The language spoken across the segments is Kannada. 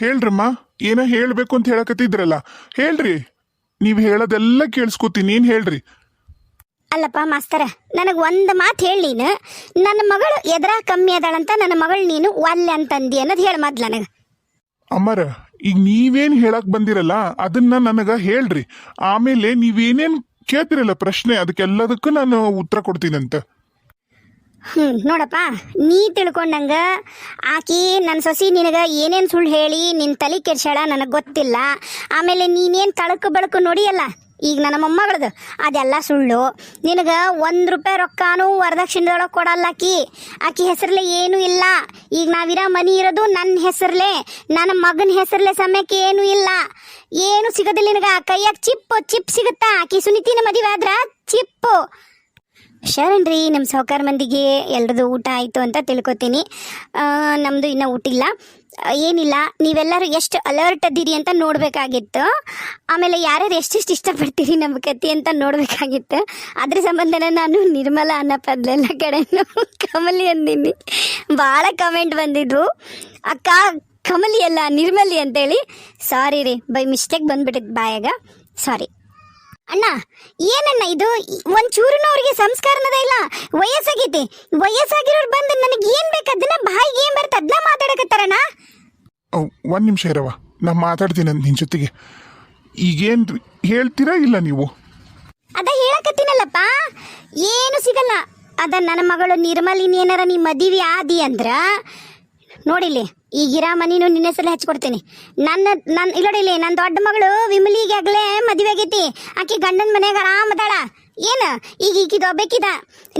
ಹೇಳ್ರಮ್ಮ ಏನೋ ಹೇಳಬೇಕು ಅಂತ ಹೇಳಕತ್ತಿದ್ರಲ್ಲ ಹೇಳ್ರಿ. ನೀವು ಹೇಳೋದೆಲ್ಲ ಕೇಳಿಸ್ಕೊತೀನಿ ಏನು ಹೇಳ್ರಿ. ಅಲ್ಲಪ್ಪ ಮಾಸ್ತರ ನನಗೆ ಒಂದು ಮಾತು ಹೇಳಿ ನೀನು. ನನ್ನ ಮಗಳು ಎದ್ರ ಕಮ್ಮಿ ಅದಾಳಂತ ನನ್ನ ಮಗಳು ನೀನು ಒಲ್ಲೆ ಅಂತಂದಿ ಅನ್ನೋದು ಹೇಳಿ ಮೊದ್ಲು ನನಗೆ. ಅಮ್ಮರ ಈಗ ನೀವೇನು ಹೇಳಕ್ ಬಂದಿರಲ್ಲ ಅದನ್ನ ನನಗೆ ಹೇಳ್ರಿ. ಆಮೇಲೆ ನೀವೇನೇನ್ ಕೇಳ್ತಿರಲ್ಲ ಪ್ರಶ್ನೆ ಅದಕ್ಕೆಲ್ಲದಕ್ಕೂ ನಾನು ಉತ್ತರ ಕೊಡ್ತೀನಂತ. ಹ್ಞೂ ನೋಡಪ್ಪ, ನೀ ತಿಳ್ಕೊಂಡಂಗ ಆಕಿ ನನ್ನ ಸೊಸಿ ನಿನಗೆ ಏನೇನು ಸುಳ್ಳು ಹೇಳಿ ನಿನ್ನ ತಲೆ ಕೆಡ್ಸ್ಯಾಳ ನನಗೆ ಗೊತ್ತಿಲ್ಲ. ಆಮೇಲೆ ನೀನೇನು ತಳಕು ಬಳಕು ನೋಡಿಯಲ್ಲ, ಈಗ ನನ್ನ ಮೊಮ್ಮಗಳದು, ಅದೆಲ್ಲ ಸುಳ್ಳು. ನಿನಗೆ ಒಂದು ರೂಪಾಯಿ ರೊಕ್ಕನೂ ವರದಕ್ಷಿಣದೊಳಗೆ ಕೊಡಲ್ಲ ಆಕಿ. ಆಕಿ ಹೆಸರಲ್ಲೇ ಏನೂ ಇಲ್ಲ. ಈಗ ನಾವಿರೋ ಮನಿ ಇರೋದು ನನ್ನ ಹೆಸರಲ್ಲೇ ನನ್ನ ಮಗನ ಹೆಸರಲ್ಲೇ ಸಮಯಕ್ಕೆ ಏನೂ ಇಲ್ಲ. ಏನು ಸಿಗೋದಿಲ್ಲ ನಿನಗೆ ಕೈಯಾಗ ಚಿಪ್ಪು, ಚಿಪ್ ಸಿಗುತ್ತಾ? ಆಕಿ ಸುನಿತಿನ ಮದುವೆ ಆದ್ರೆ ಚಿಪ್ಪು. ಶರಣ್ರಿ ನಮ್ಮ ಸಹಕಾರ ಮಂದಿಗೆ ಎಲ್ರದ್ದು ಊಟ ಆಯಿತು ಅಂತ ತಿಳ್ಕೊತೀನಿ. ನಮ್ಮದು ಇನ್ನು ಇನ್ನೂ ಊಟ ಇಲ್ಲ. ಆ, ಏನಿಲ್ಲ ನೀವೆಲ್ಲರೂ ಎಷ್ಟು ಅಲರ್ಟ್ ಅದ್ದೀರಿ ಅಂತ ನೋಡಬೇಕಾಗಿತ್ತು. ಆಮೇಲೆ ಯಾರ್ಯಾರು ಎಷ್ಟೆಷ್ಟು ಇಷ್ಟಪಡ್ತೀರಿ ನಮ್ಮ ಕತಿ ಅಂತ ನೋಡಬೇಕಾಗಿತ್ತು. ಅದ್ರ ಸಂಬಂಧನ ನಾನು ನಿರ್ಮಲ ಅನ್ನ ಪದ್ಲೆಲ್ಲ ಕಡೆನು ಕಮಲಿ ಅಂದಿನಿ. ಭಾಳ ಕಮೆಂಟ್ ಬಂದಿದ್ರು. ಅಕ್ಕ ಕಮಲಿ ಅಲ್ಲ ನಿರ್ಮಲಿ ಅಂತೇಳಿ. ಸಾರಿ ರೀ ಬೈ ಮಿಸ್ಟೇಕ್ ಬಂದ್ಬಿಟ್ಟಿದ್ದು ಬಾಯಾಗ. ಸಾರಿ ಅಣ್ಣ ಏನಣ್ಣ ಇದು? ಒಂಚೂರುನು ಅವ್ರಿಗೆ ಸಂಸ್ಕಾರನದ ಇಲ್ಲ. ವಯಸ್ಸಾಗೈತಿ. ವಯಸ್ಸಾಗಿರೋರು ಬಂದು ನನಗೆ ಏನ್ ಬೇಕು ಅದನ್ನ ಬಾಯಿಗೆ ಏನ್ ಬರುತ್ತೆ ಅದನ್ನ ಮಾತಾಡಕತ್ತಾರಣ್ಣ? ಒಂದ್ ನಿಮಿಷ ಇರವ ನಾ ಮಾತಾಡ್ತೀನಿ ನಿನ್ ಜೊತೆಗೆ. ಈಗೇನ್ ಹೇಳ್ತೀರಾ ಇಲ್ಲ ನೀವು? ಅದ ಹೇಳಕತ್ತೀನಲ್ಲಪ್ಪ. ಏನು ಸಿಗಲ್ಲ. ಅದ ನನ್ನ ಮಗಳು ನಿರ್ಮಲಿನ ಏನಾರ ನೀ ಮದುವೆ ಆದಿ ಅಂದ್ರ ನೋಡಿಲಿ ಈಗಿರ ಮನಿನು ನಿನ್ನ ಹೆಸರಲ್ಲಿ ಹಚ್ಕೊಡ್ತೀನಿ. ನನ್ನ ನನ್ನ ಇಲ್ಲೋಡಿಲಿ ನನ್ನ ದೊಡ್ಡ ಮಗಳು ವಿಮಲಿಗೆ ಆಗ್ಲೇ ಮದುವೆ ಆಗೈತಿ. ಆಕಿ ಗಂಡನ ಮನ್ಯಾಗ ಆರಾಮದಾಳ ಏನು? ಈಗ ಈಗಿದ ಬೇಕಿದ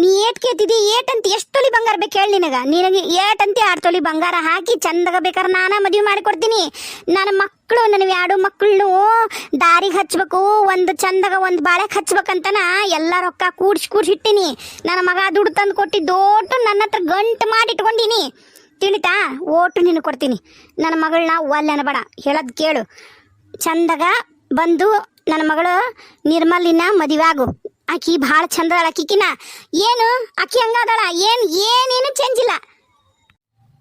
ನೀ ಏಟ್ ಕೇತಿದಿ ಏಟ್ ಅಂತ ಎಷ್ಟು ತೊಲಿ ಬಂಗಾರ ಬೇಕು ಹೇಳಿ ನಿನಗ? ನಿನಗೆ ಏಟ್ ಅಂತ ಆರು ತೊಲಿ ಬಂಗಾರ ಹಾಕಿ ಚಂದಗ ಬೇಕಾದ್ರೆ ನಾನ ಮದುವೆ ಮಾಡಿಕೊಡ್ತೀನಿ. ನನ್ನ ಮಕ್ಕಳು ನನಗೆ ಎರಡು ಮಕ್ಕಳನ್ನು ದಾರಿಗೆ ಹಚ್ಬೇಕು, ಒಂದು ಚಂದಗ, ಒಂದು ಬಾಳೆಗೆ ಹಚ್ಬೇಕಂತನ ಎಲ್ಲ ರೊಕ್ಕ ಕೂಡ್ಸಿ ಕೂಡ್ಸಿ ಇಟ್ಟಿನಿ. ನನ್ನ ಮಗ ದುಡ್ಡು ತಂದು ಕೊಟ್ಟಿದ್ದೋಟು ನನ್ನ ಹತ್ರ ಗಂಟು ಮಾಡಿ ಇಟ್ಕೊಂಡಿನಿ. ತಿಳಿತಾ ಓಟು ನಿನಗೆ ಕೊಡ್ತೀನಿ. ನನ್ನ ಮಗಳನ್ನ ಒಲ್ಲೆನ ಬೇಡ. ಹೇಳೋದು ಕೇಳು. ಚಂದಗ ಬಂದು ನನ್ನ ಮಗಳು ನಿರ್ಮಲಿನ ಮದುವೆ ಆಗು. ಆಕಿ ಭಾಳ ಚಂದ ಅಕ್ಕಿಕಿನ ಏನು? ಅಕ್ಕಿ ಹಂಗಾದಳ ಏನು? ಏನೇನು ಚೇಂಜ್ ಇಲ್ಲ.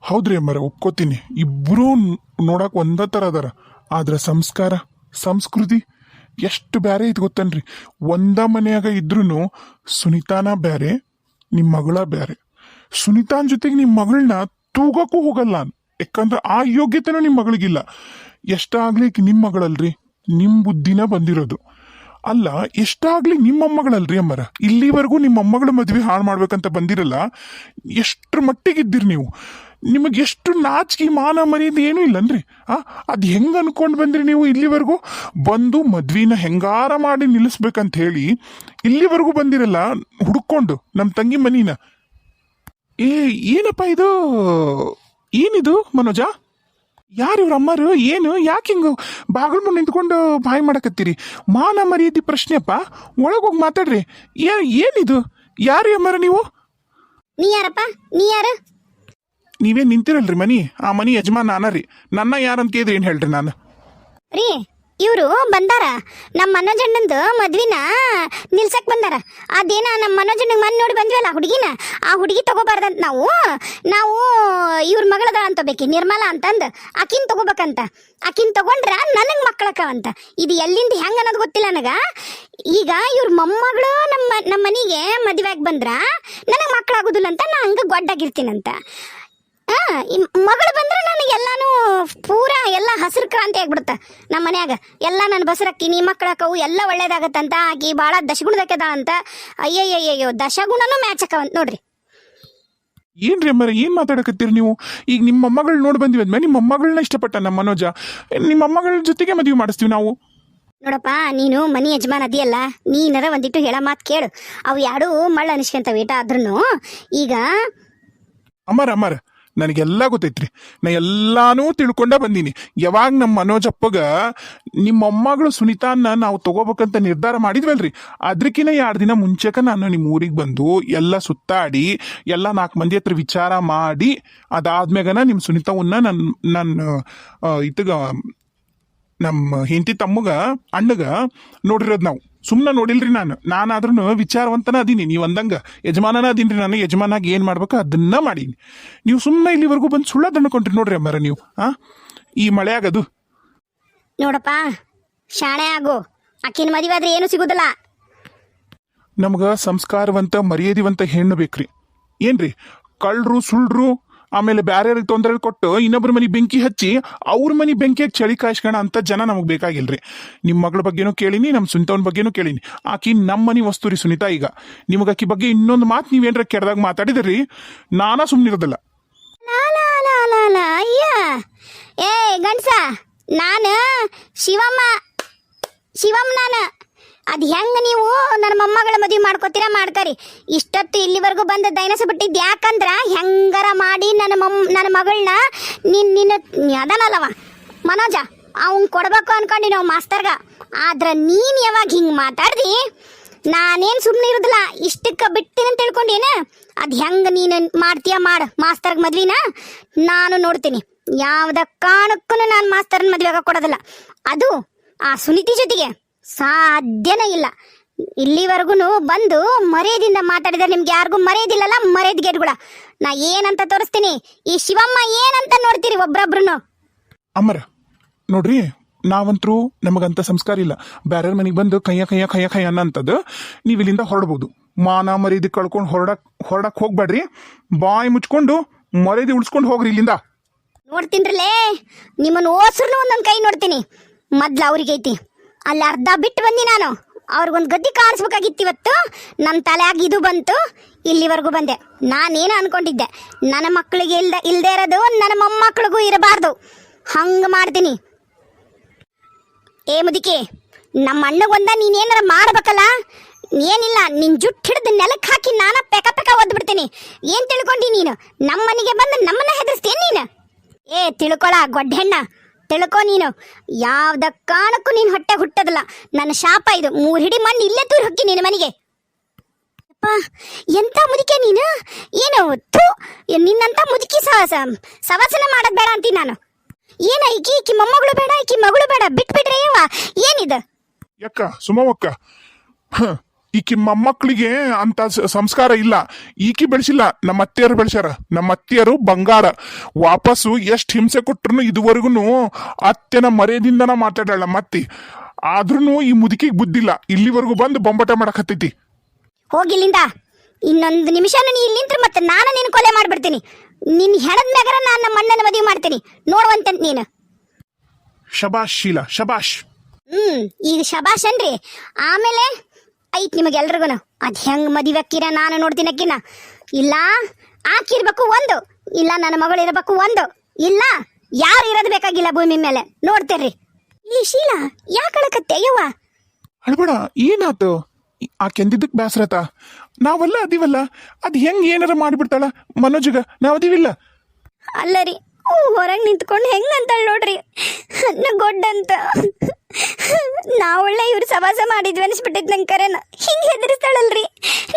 ಹೌದ್ರಿ ಅಮ್ಮರ, ಒಪ್ಕೋತೀನಿ. ಇಬ್ಬರೂ ನೋಡಕ್ ಒಂದ ಥರ ಅದಾರ. ಆದ್ರ ಸಂಸ್ಕಾರ, ಸಂಸ್ಕೃತಿ ಎಷ್ಟು ಬ್ಯಾರೆ ಐತಿ ಗೊತ್ತನ್ರಿ. ಒಂದ ಮನೆಯಾಗ ಇದ್ರೂ ಸುನಿತಾನ ಬ್ಯಾರೆ ನಿಮ್ಮ ಮಗಳ ಬ್ಯಾರೆ. ಸುನಿತಾನ್ ಜೊತೆಗೆ ನಿಮ್ಮ ಮಗಳನ್ನ ತೂಗಕ್ಕೂ ಹೋಗಲ್ಲ. ನಾನು ಯಾಕಂದ್ರೆ ಆ ಯೋಗ್ಯತೆನೂ ನಿಮ್ಮ ಮಗಳಿಗಿಲ್ಲ. ಎಷ್ಟಾಗ್ಲಿ ನಿಮ್ಮ ಮಗಳಲ್ರಿ? ನಿಮ್ಮ ಬುದ್ಧಿನ ಬಂದಿರೋದು. ಅಲ್ಲ, ಎಷ್ಟಾಗ್ಲಿ ನಿಮ್ಮ ಅಮ್ಮಗಳಲ್ರಿ ಅಮ್ಮರ? ಇಲ್ಲಿವರೆಗೂ ನಿಮ್ಮ ಅಮ್ಮಗಳ ಮದುವೆ ಹಾಳು ಮಾಡ್ಬೇಕಂತ ಬಂದಿರಲ್ಲ, ಎಷ್ಟ್ರ ಮಟ್ಟಿಗಿದ್ದೀರಿ ನೀವು? ನಿಮಗೆ ಎಷ್ಟು ನಾಚಿಕೆ ಮಾನ ಮರ್ಯಾದೆ ಏನೂ ಇಲ್ಲನ್ರಿ? ಆ, ಅದು ಹೆಂಗೆ ಅನ್ಕೊಂಡು ಬಂದ್ರಿ ನೀವು ಇಲ್ಲಿವರೆಗೂ? ಬಂದು ಮದ್ವಿನ ಹೆಂಗಾರ ಮಾಡಿ ನಿಲ್ಲಿಸ್ಬೇಕಂತ ಹೇಳಿ ಇಲ್ಲಿವರೆಗೂ ಬಂದಿರಲ್ಲ, ಹುಡ್ಕೊಂಡು ನಮ್ಮ ತಂಗಿ ಮನಿನ. ಏ ಏನಪ್ಪ ಇದು? ಏನಿದು ಮನೋಜ? ಯಾರು ಇವ್ರ ಅಮ್ಮರು? ಏನು? ಯಾಕೆ ಹಿಂಗ ಬಾಗಿಲು ಮುಂದೆ ನಿಂತ್ಕೊಂಡು ಬಾಯಿ ಮಾಡಕತ್ತೀರಿ? ಮಾನ ಮರ್ಯಾದೆ ಪ್ರಶ್ನೆಪ್ಪ ಒಳಗೋಗಿ ಮಾತಾಡ್ರಿ. ಏ ಏನಿದು? ಯಾರು ಅಮ್ಮರ ನೀವು? ನೀ ಯಾರಪ್ಪ? ನೀ ಯಾರು? ನೀವೇ ನಿಂತಿರಲ್ರಿ ಮನಿ. ಆ ಮನಿ ಯಜಮಾನ ನಾನ ರೀ. ನನ್ನ ಯಾರಂತ ಕೇಳಿದ್ರಿ ಏನು ಹೇಳ್ರಿ ನಾನು? ರೀ ಇವರು ಬಂದಾರ. ನಮ್ಮ ಮನೋಜಣ್ಣಂದು ಮದ್ವಿನ ನಿಲ್ಸಕ್ ಬಂದಾರ. ಅದೇನ ನಮ್ಮ ಮನೋಜಣ್ಣಗೆ ಮನ್ ನೋಡಿ ಬಂದ್ವಲ್ಲ ಹುಡುಗಿನ? ಆ ಹುಡುಗಿ ತಗೋಬಾರ್ದಂತ ನಾವು ನಾವು ಇವ್ರ ಮಗಳದ ಅಂತ ಬೇಕಿ ನಿರ್ಮಲ ಅಂತಂದು ಆಕಿನ ತಗೋಬೇಕಂತ. ಆಕಿನ ತಗೊಂಡ್ರ ನನಗೆ ಮಕ್ಕಳಕ್ಕವಂತ. ಇದು ಎಲ್ಲಿಂದ ಹೆಂಗ ಅನ್ನೋದು ಗೊತ್ತಿಲ್ಲ ನನಗ. ಈಗ ಇವ್ರ ಮೊಮ್ಮಗಳು ನಮ್ಮ ನಮ್ಮ ಮನೆಗೆ ಮದುವೆಯಾಗಿ ಬಂದ್ರ ನನಗೆ ಮಕ್ಕಳಾಗೋದಿಲ್ಲ ಅಂತ ನಾ ಹಂಗ ಗೊಡ್ಡಾಗಿರ್ತೀನಂತ ಮಗಳು ಬಂದ್ರೆ ನನಗೆ ಎಲ್ಲಾನು ಪೂರ ಎಲ್ಲ ಹಸಿರು ಕ್ರಾಂತಿ ಆಗ್ಬಿಡುತ್ತೆ ನಮ್ಮ ಮನ್ಯಾಗ. ಎಲ್ಲ ನನ್ನ ಬಸರಕ್ಕಿನಿ ಮಕ್ಕಳಕ್ಕವು ಎಲ್ಲ ಒಳ್ಳೇದಾಗತ್ತಂತ ಆಕಿ ಭಾಳ ದಶಗುಣದಕ್ಕೆದಾಳಂತ ಅಯ್ಯಯ್ಯಯ್ಯೋ ದಶಗುಣನೂ ಮ್ಯಾಚ್ ಅಕ್ಕವಂತ ನೋಡ್ರಿ. ಏನ್ರಿ ಅಮ್ಮರ ಏನ್ ಮಾತಾಡಕತ್ತೀರಿ ನೀವು? ಈಗ ನಿಮ್ಮ ಮೊಮ್ಮಗಳು ನೋಡಿ ಬಂದಿವಿ ಅಂದ್ಮೇಲೆ ನಿಮ್ಮ ಮೊಮ್ಮಗಳನ್ನ ಇಷ್ಟಪಟ್ಟ ನಮ್ಮ ಮನೋಜ. ನಿಮ್ಮ ಮೊಮ್ಮಗಳ ಜೊತೆಗೆ ಮದುವೆ ಮಾಡಿಸ್ತೀವಿ ನಾವು. ನೋಡಪ್ಪ ನೀನು ಮನಿ ಯಜಮಾನ್ ಅದಿಯಲ್ಲ ನೀನರ ಒಂದಿಟ್ಟು ಹೇಳ ಮಾತು ಕೇಳು. ಅವು ಯಾಡು ಮಳ್ಳ ಅನಿಸ್ಕೊಂತ ಏಟ ಆದ್ರೂ ಈಗ ಅಮ್ಮರ ಅಮ್ಮರ ನನಗೆಲ್ಲ ಗೊತ್ತೈತ್ರಿ. ನಾ ಎಲ್ಲಾನೂ ತಿಳ್ಕೊಂಡ ಬಂದೀನಿ. ಯಾವಾಗ ನಮ್ಮ ಮನೋಜಪ್ಪಗ ನಿಮ್ಮ ಮೊಮ್ಮಗಳು ಸುನೀತಾನ ನಾವು ತಗೋಬೇಕಂತ ನಿರ್ಧಾರ ಮಾಡಿದ್ವಲ್ರಿ. ಅದ್ರಕಿನ ಎರಡು ದಿನ ಮುಂಚೆಕ ನಾನು ನಿಮ್ಮ ಊರಿಗೆ ಬಂದು ಎಲ್ಲ ಸುತ್ತಾಡಿ, ಎಲ್ಲ ನಾಲ್ಕು ಮಂದಿ ಹತ್ರ ವಿಚಾರ ಮಾಡಿ, ಅದಾದ್ಮ್ಯಾಗನ ನಿಮ್ಮ ಸುನೀತಾವನ್ನ ನನ್ನ ನನ್ನ ಇತಗ ನಮ್ಮ ಹೆಂಡತಿ ತಮ್ಮಗ, ಅಣ್ಣಗ ನೋಡಿರೋದು ನಾವು. ಸುಮ್ಮನೆ ನೋಡಿಲ್ರಿ ನಾನು. ನಾನಾದ್ರೂ ವಿಚಾರವಂತನ ಅದೀನಿ. ನೀವು ಅಂದಂಗ ಯಜಮಾನನ ಅದೀನಿ ನಾನು. ಯಜಮಾನಾಗಿ ಏನು ಮಾಡ್ಬೇಕು ಅದನ್ನ ಮಾಡೀನಿ. ನೀವು ಸುಮ್ಮನೆ ಇಲ್ಲಿವರೆಗೂ ಬಂದು ಸುಳ್ಳ ದಂಡ್ಕೊಂಡ್ರಿ ನೋಡ್ರಿ ಅಮ್ಮಾರ ನೀವು ಆ? ಈ ಮಳೆ ಆಗದು ನೋಡಪ್ಪ ಶಾಣೆ ಆಗು. ಅಕ್ಕಿನ ಮದುವೆ ಆದ್ರೆ ಏನು ಸಿಗುದಿಲ್ಲ. ನಮ್ಗ ಸಂಸ್ಕಾರವಂತ ಮರ್ಯಾದಿವಂತ ಹೆಣ್ಣು ಬೇಕ್ರಿ. ಏನ್ರಿ? ಕಳ್ರು ಸುಳ್ರು ಆಮೇಲೆ ಬ್ಯಾರ್ಯಾರಿಗೆ ತೊಂದರೆ ಕೊಟ್ಟು ಇನ್ನೊಬ್ರ ಮನೆ ಬೆಂಕಿ ಹಚ್ಚಿ ಅವ್ರ ಮನೆ ಬೆಂಕಿಯಾಗಿ ಚಳಿ ಕಾಯಿಸ್ಕೋಣ ಅಂತ ಜನ ನಮಗೆ ಬೇಕಾಗಿಲ್ರಿ. ನಿಮ್ಮ ಮಗಳ ಬಗ್ಗೆನೂ ಕೇಳಿನಿ ನಮ್ಮ ಸುನಿತಾವ್ನ ಬಗ್ಗೆನೂ ಕೇಳಿನಿ. ಆಕಿ ನಮ್ಮ ಮನೆ ವಸ್ತು ರೀ ಸುನಿತಾ ಈಗ. ನಿಮಗೆ ಆಕಿ ಬಗ್ಗೆ ಇನ್ನೊಂದು ಮಾತು ನೀವೇನ್ರ ಕೆಡ್ದಾಗ ಮಾತಾಡಿದ್ರಿ? ನಾನಾ ಸುಮ್ಮನಿರೋದಿಲ್ಲ ಏ ಗಂಡ್ಸ, ನಾನು ಶಿವಮ್ಮ ಶಿವಮ್ಮ ನಾನು. ಅದು ಹೆಂಗ ನೀವು ನನ್ನ ಮೊಮ್ಮಗಳ ಮದುವೆ ಮಾಡ್ಕೋತೀರಾ ಮಾಡ್ತಾರಿ ಇಷ್ಟೊತ್ತು ಇಲ್ಲಿವರೆಗೂ ಬಂದ ದೈನಸ ಬಿಟ್ಟಿದ್ದು ಯಾಕಂದ್ರ ಹೆಂಗಾರ ಮಾಡಿ ನನ್ನ ಮಮ್ ನನ್ನ ಮಗಳನ್ನ ನಿನ್, ನಿನ್ನ ಅದನಲ್ಲವ. ಮನೋಜ, ಅವ್ನ್ ಕೊಡ್ಬೇಕು ಅನ್ಕೊಂಡಿ ನಾವು ಮಾಸ್ತರ್ಗ. ಆದ್ರ ನೀನ್ ಯಾವಾಗ ಹಿಂಗ್ ಮಾತಾಡ್ದಿ? ನಾನೇನ್ ಸುಮ್ಮನೆ ಇರುದಿಲ್ಲ, ಇಷ್ಟಕ್ಕ ಬಿಟ್ಟಿನ ತಿಳ್ಕೊಂಡೇನ? ಅದ್ ಹೆಂಗ ನೀನು ಮಾಡ್ತೀಯ ಮಾಡ ಮಾಸ್ತರ್ಗೆ ಮದ್ವಿನ? ನಾನು ನೋಡ್ತೀನಿ. ಯಾವ್ದ ಕಾರಣಕ್ಕೂ ನಾನು ಮಾಸ್ತರ್ನ ಆಗ ಕೊಡೋದಿಲ್ಲ. ಅದು ಆ ಸುನೀತಿ ಜೊತೆಗೆ. ಸಾಧ್ಯನೇ ಇಲ್ಲ. ಇಲ್ಲಿವರೆಗೂ ಬಂದು ಮರ್ಯಾದಿಂದ ಮಾತಾಡಿದ್ರೆ ನಿಮ್ಗೆ ಯಾರಿಗೂ ಮರ್ಯಾದಿಲ್ಲಲ್ಲ? ಮರ್ಯಾದ ಗೇಟ್ಗಳ ನಾ ಏನಂತ ತೋರಿಸ್ತೀನಿ? ಈ ಶಿವಮ್ಮ ಏನಂತ ನೋಡ್ತೀರಿ ಒಬ್ರೊಬ್ರು ಅಮ್ಮರ ನೋಡ್ರಿ ನಾವಂತರೂ ನಮಗಂತ ಸಂಸ್ಕಾರ ಇಲ್ಲ. ಬ್ಯಾರರ್ ಮನೆಗೆ ಬಂದು ಕೈಯ ಕೈಯ ಕೈಯ ಕೈಯ ಅನ್ನಂಥದ್ದು ನೀವು ಇಲ್ಲಿಂದ ಹೊರಡ್ಬೋದು. ಮಾನ ಮರ್ಯಾದೆ ಕಳ್ಕೊಂಡು ಹೊರಡಕ್ ಹೊರಡಕ್ ಹೋಗ್ಬೇಡ್ರಿ. ಬಾಯಿ ಮುಚ್ಕೊಂಡು ಮರ್ಯಾದೆ ಉಳಿಸ್ಕೊಂಡು ಹೋಗ್ರಿ ಇಲ್ಲಿಂದ. ನೋಡ್ತೀನಿ ನಿಮ್ಮನ್ನು ಓಸ್ರು ಒಂದೊಂದು ಕೈ ನೋಡ್ತೀನಿ. ಮೊದ್ಲು ಅವ್ರಿಗೆ ಐತಿ ಅಲ್ಲಿ ಅರ್ಧ ಬಿಟ್ಟು ಬಂದಿ ನಾನು. ಅವ್ರಿಗೊಂದು ಗದ್ದಿ ಕಾಣಿಸ್ಬೇಕಾಗಿತ್ತು ಇವತ್ತು. ನಮ್ಮ ತಲೆಯಾಗ ಇದು ಬಂತು. ಇಲ್ಲಿವರೆಗೂ ಬಂದೆ. ನಾನೇನು ಅನ್ಕೊಂಡಿದ್ದೆ. ನನ್ನ ಮಕ್ಕಳಿಗೆ ಇಲ್ದ ಇಲ್ಲದೆ ಇರೋದು, ನನ್ನ ಮೊಮ್ಮಕ್ಕಳಿಗೂ ಇರಬಾರ್ದು. ಹಂಗೆ ಮಾಡ್ತೀನಿ. ಏ ಮುದಿಕೆ, ನಮ್ಮ ಅಣ್ಣಗೊಂದ ನೀನೇನಾರ ಮಾಡ್ಬೇಕಲ್ಲ? ಏನಿಲ್ಲ, ನಿನ್ ಜುಟ್ಟು ಹಿಡಿದು ನೆಲಕ್ಕೆ ಹಾಕಿ ನಾನು ಪೆಕ ಪೆಕ ಓದ್ಬಿಡ್ತೀನಿ. ಏನು ಏನ್ ತಿಳ್ಕೊಂಡಿ ನೀನು? ನಮ್ಮನಿಗೆ ಬಂದು ನಮ್ಮನ್ನ ಹೆದರ್ಸ್ತೀನಿ ನೀನು? ಏ, ತಿಳ್ಕೊಳ, ಗೊಡ್ಡೆಣ್ಣ. ತಿಳ್ಕೊ ನೀನು. ಯಾವ್ದ ಕಾರಣಕ್ಕೂ ನೀನು ಹೊಟ್ಟೆ ಹುಟ್ಟದಲ್ಲ. ನನ್ನ ಶಾಪ ಇದು. ಮೂರು ಹಿಡಿ ಮಣ್ಣು ಇಲ್ಲೇ ತೂರಿ ಹೊಕ್ಕಿ ನಿನ್ನ ಮನೆಗೆ. ಅಪ್ಪ ಎಂತ ಮುದುಕೆ ನೀನು? ಏನು ಥೂ ನಿನ್ನಂತ ಮುದುಕಿ ಸ- ಸ- ಸವಾಸನ ಮಾಡೋದ್ ಬೇಡ ಅಂತೀನಿ ನಾನು. ಏನ ಈಕಿ ಈಕಿ ಮೊಮ್ಮಗಳು ಬೇಡ ಈಕಿ ಮಗಳು ಬೇಡ ಬಿಟ್ಬಿಟ್ರೆ ಏನಿದು? ಯಾಕ ಸುಮವಕ್ಕ. ಹ, ಈಕಿ ಮೊಮ್ಮಕ್ಕಳಿಗೆ ಅಂತ ಸಂಸ್ಕಾರ ಇಲ್ಲ. ಈಕಿ ಬೆಳೆಸಿಲ್ಲ. ನಮ್ಮ ಅತ್ತೆಯರು ಬೆಳೆಸ್ಯಾರ. ನಮ್ಮ ಅತ್ತೆಯರು ಬಂಗಾರ. ವಾಪಸ್ಸು ಎಷ್ಟು ಹಿಂಸೆ ಕೊಟ್ರು ಇದುವರೆಗೂ ಅತ್ತೆನ ಮರ್ಯಾದಿಂದನ ಮಾತಾಡಲ್ಲ ಮತ್ತಿ ಆದ್ರೂ ಈ ಮುದುಕಿಗೆ ಬುದ್ಧಿಲ್ಲ. ಇಲ್ಲಿವರೆಗೂ ಬಂದು ಬೊಂಬಟ ಮಾಡಕತ್ತೈತಿ. ಹೋಗಿಲ್ಲಿಂದ ಇನ್ನೊಂದು ನಿಮಿಷ ನೀ ಇಲ್ಲಿಂತ್ರ ಮತ್ತೆ ನಾನು ನಿನ್ನ ಕೊಲೆ ಮಾಡ್ಬಿಡ್ತೀನಿ. ನಿನ್ನ ಹೆಣದ ಮ್ಯಾಗರ ನಾನು ನಮ್ಮ ಅಣ್ಣನ ಮದುವೆ ಮಾಡ್ತೀನಿ. ನೋಡುವಂತ ನೀನು. ಶಬಾಷ್ ಶೀಲಾ. ಶಬಾಷ್. ಹ್ಮ್ ಈಗ ಶಬಾಷ್ ಅನ್ರಿ ಆಮೇಲೆ ಐತ್ ನಿಮಗೆಲ್ರಿಗೂ ಅದ್ ಹೆಂಗ್ ಮದುವೆ ಅಕ್ಕಿರ ನಾನು ನೋಡ್ತೀನಿ ಅಕ್ಕಿನ ಇಲ್ಲ ಆಕಿರ್ಬೇಕು ಒಂದು. ಇಲ್ಲ ನನ್ನ ಮಗಳು ಇರಬೇಕು ಒಂದು. ಇಲ್ಲ ಯಾರು ಇರೋದು ಬೇಕಾಗಿಲ್ಲ ಭೂಮಿ ಮೇಲೆ. ನೋಡ್ತೇರ್ರಿ. ಈ ಶೀಲಾ ಯಾಕಳಕತ್ತೆ ಯವ್ವ? ಅಳ್ಬೇಡ ಏನಾತು? ಆ ಕೆಂದಿದ್ದಕ್ ಬ್ಯಾಸ್ರತ? ನಾವೆಲ್ಲ ಅದೀವಲ್ಲ. ಅದ್ ಹೆಂಗ್ ಏನಾರ ಮಾಡಿಬಿಡ್ತಾಳ ಮನೋಜಗ? ನಾವ್ ಅದೀವಿಲ್ಲ ಅಲ್ಲ ರೀ ಹೊರಗೆ ನಿಂತ್ಕೊಂಡು ಹೆಂಗಂತಾಳ ನೋಡ್ರಿ. ಅನ್ನ ಗೊಡ್ಡಂತ. ನಾವೊಳ್ಳೆ ಇವ್ರು ಸವಾಸ ಮಾಡಿದ್ವಿ ಅನಿಸ್ಬಿಟ್ಟಿದ್ ನಂಗೆ ಕರೆನ. ಹಿಂಗೆ ಹೆದರಿಸ್ತಾಳಲ್ರಿ.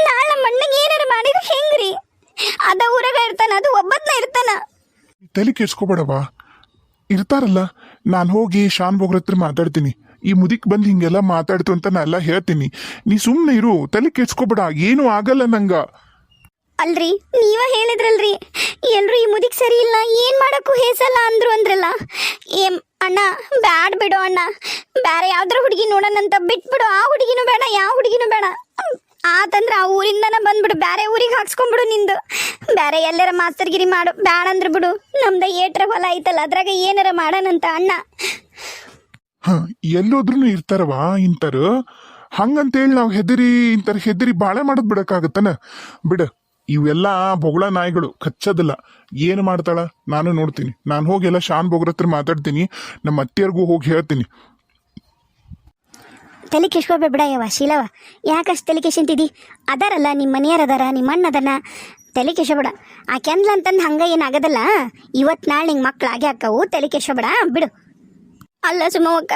ನಾಳೆ ಮಣ್ಣಿಗೆ ಅಣ್ಣಗೆ ಮಾಡಿದ್ರು ಮಾಡಿದ್ರೆ ಹೆಂಗ್ರಿ? ಅದ ಊರಾಗ ಇರ್ತಾನ, ಅದು ಒಬ್ಬತ್ನ ಇರ್ತಾನ. ತಲೆ ಕೆಡ್ಸ್ಕೊಬೇಡವ ಇರ್ತಾರಲ್ಲ, ನಾನು ಹೋಗಿ ಶಾನ್ ಬೋಗ್ರ ಹತ್ರ ಮಾತಾಡ್ತೀನಿ. ಈ ಮುದಿಕ್ ಬಂದು ಹಿಂಗೆಲ್ಲ ಮಾತಾಡ್ತು ಅಂತ ನಾ ಎಲ್ಲ ಹೇಳ್ತೀನಿ. ನೀ ಸುಮ್ಮನೆ ಇರು, ತಲೆ ಕೆಡ್ಸ್ಕೊಬೇಡ, ಏನೂ ಆಗಲ್ಲ ನಂಗ. ಅಲ್ರಿ, ನೀವ ಹೇಳಿದ್ರಲ್ರಿ. ಎಲ್ರು ಈ ಮುದಿಕ್ ಸರಿ ಇಲ್ಲ, ಏನ್ ಮಾಡಕ್ಕೂ ಹೇಸಲ್ಲ ಅಂದ್ರು ಅಂದ್ರಲ್ಲ. ಏಮ್, ಅಣ್ಣ, ಬ್ಯಾಡ್ ಬಿಡು ಅಣ್ಣ. ಬೇರೆ ಯಾವ್ದ್ರ ಹುಡುಗಿ ನೋಡೋಣಂತ ಬಿಟ್ಬಿಡು. ಆ ಹುಡುಗಿನೂ ಬೇಡ, ಯಾವ ಹುಡುಗಿನೂ ಬೇಡ. ಆತಂದ್ರೆ ಆ ಊರಿಂದನ ಬಂದ್ಬಿಡು. ಬೇರೆ ಊರಿಗೆ ಹಾಕ್ಸ್ಕೊಂಡ್ಬಿಡು ನಿಂದು. ಬೇರೆ ಎಲ್ಲರ ಮಾಸ್ತರ್ಗಿರಿ ಮಾಡು. ಬ್ಯಾಡ ಅಂದ್ರೆ ಬಿಡು. ನಮ್ದ ಏಟ್ರ ಹೊಲ ಐತಲ್ಲ, ಅದ್ರಾಗ ಏನಾರ ಮಾಡೋಣಂತ ಅಣ್ಣ. ಹ ಎಲ್ಲೋದ್ರೂ ಇರ್ತಾರವಾ ಹಂಗಂತ ಹೇಳಿ ನಾವು ಹೆದರಿ ಇಂಥರ ಹೆದರಿ ಬಾಳೆ ಮಾಡೋದ್ ಬಿಡಕ್ಕಾಗತ್ತನ? ಬಿಡ. ಇವೆಲ್ಲ ಬೊಗಳ ನಾಯಿಗಳು, ಕಚ್ಚೋದಿಲ್ಲ. ಏನು ಮಾಡ್ತಾಳ? ನಾನು ನೋಡ್ತೀನಿ. ನಾನು ಹೋಗಿ ಎಲ್ಲ ಶಾನ್ ಬೋಗ್ರ ಹತ್ರ ಮಾತಾಡ್ತೀನಿ. ನಮ್ಮ ಅತ್ತೆಯರ್ಗೂ ಹೋಗಿ ಹೇಳ್ತೀನಿ. ತಲೆ ಕೆಸ್ಕೊಳ್ಬೇಡ ಬಿಡ ಯವ್ವ ಶೀಲವ ಯಾಕಷ್ಟು ತಲೆ ಕೆಸಿಂತಿದಿ ಅದಾರಲ್ಲ ನಿಮ್ಮ ಮನೆಯವ್ರು ಅದಾರ ನಿಮ್ಮ ಅಣ್ಣ ಅದನ್ನ ತಲೆ ಕೆಸಬೇಡ ಆ ಕೆಂದ್ಲ ಅಂತಂದು ಹಂಗ ಏನಾಗದಲ್ಲ ಇವತ್ತು ನಾಳೆ ನಿಂಗೆ ಮಕ್ಳು ಆಗೇ ಹಾಕವು ತಲೆ ಕೆಸಬೇಡ ಬಿಡು. ಅಲ್ಲ ಸುಮವಕ್ಕ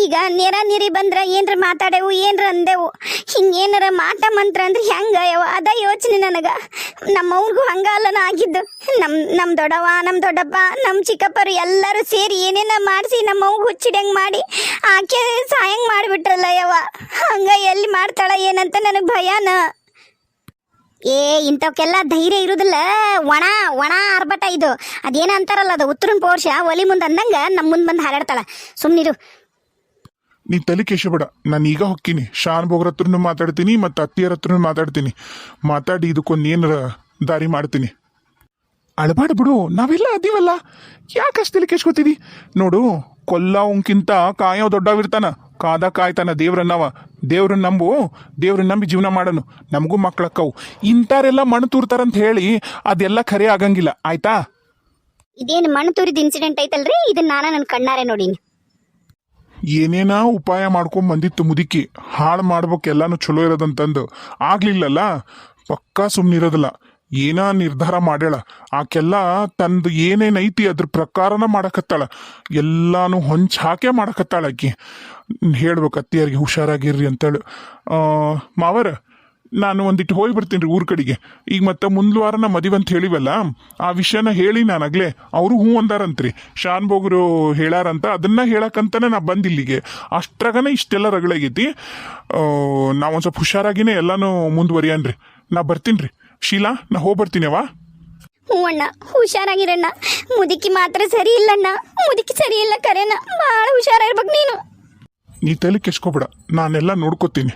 ಈಗ ನೇರ ನೀರಿ ಬಂದ್ರ ಏನ್ರ ಮಾತಾಡೆವು, ಏನ್ರ ಅಂದೆವು? ಹಿಂಗೇನಾರ ಮಾಟ ಮಂತ್ರ ಅಂದ್ರೆ ಹೆಂಗ ಅದ ಯೋಚನೆ ನನಗ. ನಮ್ಮ ಅವ್ರಿಗೂ ಹಂಗ ಅಲ್ಲನ ಆಗಿದ್ದು. ನಮ್ ನಮ್ ದೊಡ್ಡವ ನಮ್ ದೊಡ್ಡಪ್ಪ, ನಮ್ ಚಿಕ್ಕಪ್ಪರು ಎಲ್ಲರೂ ಸೇರಿ ಏನೇನ ಮಾಡಿಸಿ ನಮ್ಮ ಅವ್ಗ ಹುಚ್ಚಿಡಂಗ್ ಮಾಡಿ, ಆಕೆ ಸಾಯಂಗ್ ಮಾಡಿಬಿಟ್ರಲ್ಲ ಯವ್ವ? ಹಂಗ ಎಲ್ಲಿ ಮಾಡ್ತಾಳ ಏನಂತ ನನಗೆ ಭಯನ. ಏ ಇಂಥವಕ್ಕೆಲ್ಲ ಧೈರ್ಯ ಇರುದಿಲ್ಲ. ಒಣ ಒಣ ಆರ್ಭಟ ಇದು. ಅದೇನ ಅಂತಾರಲ್ಲ ಅದು, ಉತ್ತರನ್ ಪೋರ್ಷ, ಒಲಿ ಮುಂದೆ ಅಂದಂಗ ನಮ್ಮ ಮುಂದೆ ಬಂದು ಹಾರಾಡ್ತಾಳ. ಸುಮ್ಮನಿರು ನೀ ತಲೆ ಕೇಶಬೇಡ, ನಾನು ಈಗ ಹೊಕ್ಕಿನಿ. ಶಾನ್ ಬೋಗ್ರ ಹತ್ರನು ಮಾತಾಡ್ತೀನಿ, ಮತ್ತು ಅತ್ತಿಯರ ಹತ್ರನು ಮಾತಾಡ್ತೀನಿ. ಮಾತಾಡಿ ಇದಕ್ಕೊಂದು ಏನಾರ ದಾರಿ ಮಾಡ್ತೀನಿ. ಅಳಬಾಡ ಬಿಡು ನಾವೆಲ್ಲ ಅದೀವಲ್ಲ. ಯಾಕಷ್ಟು ತಲೆ ಕೇಸ್ಕೊತೀವಿ ನೋಡು ಕೊಲ್ಲವಂಕಿಂತ ಕಾಯೋ ದೊಡ್ಡವಿರ್ತಾನ ಕಾದ ಕಾಯ್ತಾನ ದೇವ್ರನ್ನವ ದೇವ್ರನ್ನ ನಂಬು ದೇವ್ರನ್ನ ನಂಬಿ ಜೀವನ ಮಾಡನು. ನಮಗೂ ಮಕ್ಕಳಕ್ಕವು ಇಂಥಾರೆಲ್ಲ ಮಣ್ಣು ತೂರ್ತಾರಂತ ಹೇಳಿ ಅದೆಲ್ಲ ಖರೆ ಆಗಂಗಿಲ್ಲ. ಆಯ್ತಾ? ಇದೇನು ಮಣ್ಣು ತೂರಿದ ಇನ್ಸಿಡೆಂಟ್ ಐತಲ್ರಿ? ಇದನ್ನ ನಾನು ನನ್ನ ಕಣ್ಣಾರೆ ನೋಡೀನಿ. ಏನೇನ ಉಪಾಯ ಮಾಡ್ಕೊಂಡ್ ಬಂದಿತ್ತು ಮುದುಕಿ. ಹಾಳು ಮಾಡ್ಬೇಕು ಎಲ್ಲಾನು ಚಲೋ ಇರೋದಂತಂದು. ಆಗ್ಲಿಲ್ಲಲ್ಲ? ಪಕ್ಕಾ ಸುಮ್ಮನಿರೋದಿಲ್ಲ ಏನ ನಿರ್ಧಾರ ಮಾಡ್ಯಾಳ? ಆಕೆಲ್ಲ ತಂದು ಏನೇನೈತಿ ಅದ್ರ ಪ್ರಕಾರನ ಮಾಡಕತ್ತಾಳ. ಎಲ್ಲಾನು ಹೊಂಚ ಹಾಕೇ ಮಾಡಕತ್ತಾಳ ಆಕಿ. ಹೇಳ್ಬೇಕು, ಅತ್ತಿಯರಿಗೆ ಹುಷಾರಾಗಿರ್ರಿ ಅಂತೇಳಿ. ಮಾವರ, ನಾನು ಒಂದಿಟ್ಟು ಹೋಗಿ ಬರ್ತೀನಿ ರೀ ಊರ್ ಕಡೆಗೆ. ಈಗ ಮತ್ತೆ ಮುಂದ್ ವಾರ ನಾ ಮದುವೆ ಅಂತ ಹೇಳಿವಲ್ಲ, ಆ ವಿಷಯನ ಹೇಳಿ ನಾನು ಆಗಲೇ. ಅವರು ಹ್ಞೂ ಅಂದಾರಂತ್ರಿ. ಶಾನ್ ಬೋಗ್ರು ಹೇಳಾರಂತ, ಅದನ್ನ ಹೇಳಕ್ಕಂತಾನೆ ನಾ ಬಂದ್ ಇಲ್ಲಿಗೆ. ಅಷ್ಟ್ರಾಗನ ಇಷ್ಟೆಲ್ಲ ರಗಳಾಗೈತಿ ನಾವು ಒಂದ್ ಸ್ವಲ್ಪ ಹುಷಾರಾಗಿನೇ ಎಲ್ಲಾನು ಮುಂದುವರಿಯನ್ರಿ. ನಾ ಬರ್ತೀನಿ ರೀ. ಶೀಲಾ ನಾ ಹೋಗಿ ಹ್ಞೂ ಅಣ್ಣ ಹುಷಾರಾಗಿರಣ್ಣ. ಮುದುಕಿ ಮಾತ್ರ ಸರಿ ಇಲ್ಲಣ್ಣ. ಮುದುಕಿ ಸರಿ ಇಲ್ಲ ಕರೆಣ್ಣ ಭಾಳ ಹುಷಾರಾಗಿರ್ಬೇಕು ನೀನು. ನೀ ತಲೆ ಕೆಸ್ಕೊಬೇಡ ನಾನೆಲ್ಲ ನೋಡ್ಕೋತೀನಿ.